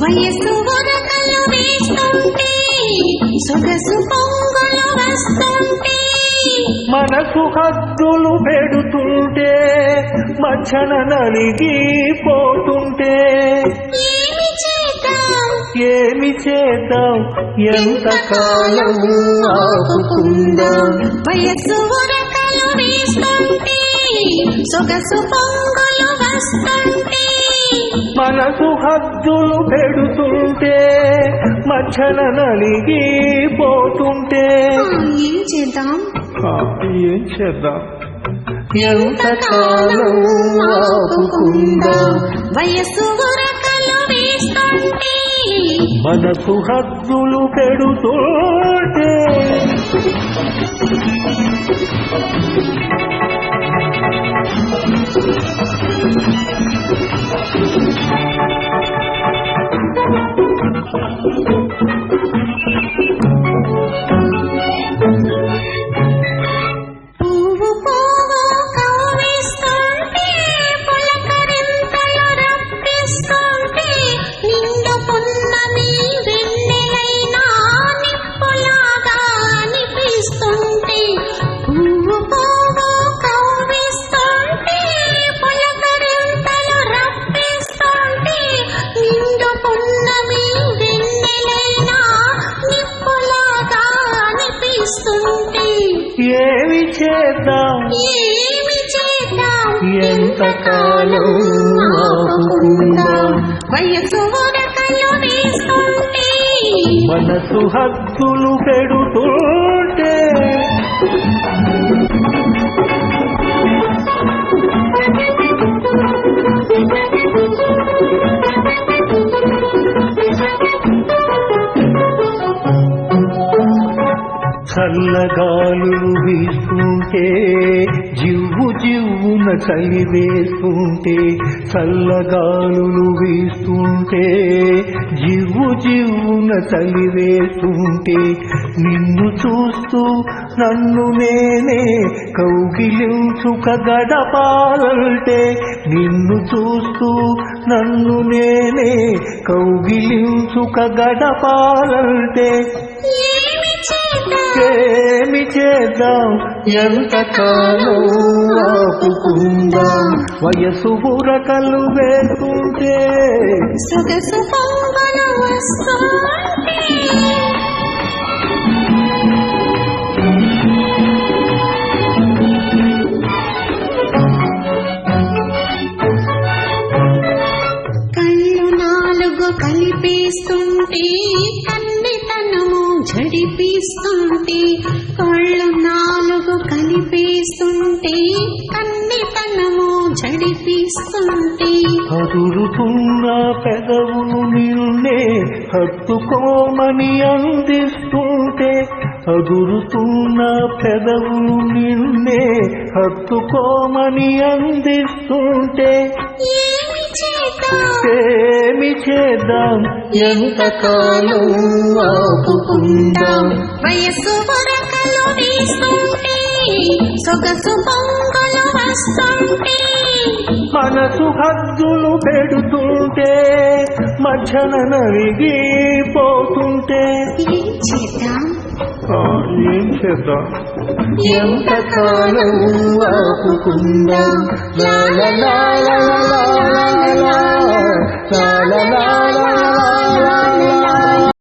వయసు ఉరకలు వేస్తుంటే సొగసు పొంగులు వస్తుంటే. మనసు హద్దులు పెడుతుంటే మచ్చన నలిగి పోతుంటే ఏమి చేద్దాం? ఎంతకాలం ఆపుకుందాం? వయసు ఉరకలు వేస్తుంటే సొగసు పొంగులు వస్తుంటే. మనసు హద్దులు పెడుతుంటే మచ్చన నలిగిపోతుంటే ఏం చేద్దాం? ఏం చేద్దాం? ఎంతకాలం ఆపుకుందాం? వయసు ఉరకలు వేస్తుంటే మనసు హద్దులు పెడుతుంటే. పువ్వు ఏమి చేద్దాం? ఎంతకాలం ఆపుకుందాం? వయసు మనసు హద్దులు పెడుతుంటే చల్లగాలులు వీస్తుంటే జివ్వు జివ్వున చలి వేస్తుంటే చల్లగాలులు వీస్తుంటే జివ్వు జివ్వున చలి వేస్తుంటే నిన్ను చూస్తూ నన్ను నేనే కౌగిలించుక గడపాలంటే నిన్ను చూస్తూ నన్ను నేనే కౌగిలించుక గడపాలంటే. చేద్దాం ఎంతకాలం ఆపుకుందాం. వయసు బురకలు వేస్తుంటే సొగసు పొంగలు వస్తుంటే. కలిపేస్తుంటే కన్నెతనము జడిపిస్తుంటే అదురుతున్న పెదవులు నిన్నే హత్తుకోమని అందిస్తుంటే అదురుతున్న పెదవులు నిన్నే హత్తుకోమని అందిస్తుంటే. ఏమి చేద్దాం? ఎంతకాలం ఆపుకుందాం? వయసు సొగసు మనసు హద్దులు పెడుతుంటే మధ్యన నలిగిపోతుంటే ఏం చేద్దాం ఏం చేద్దాం ఎంతకాలం ఆపుకుందాం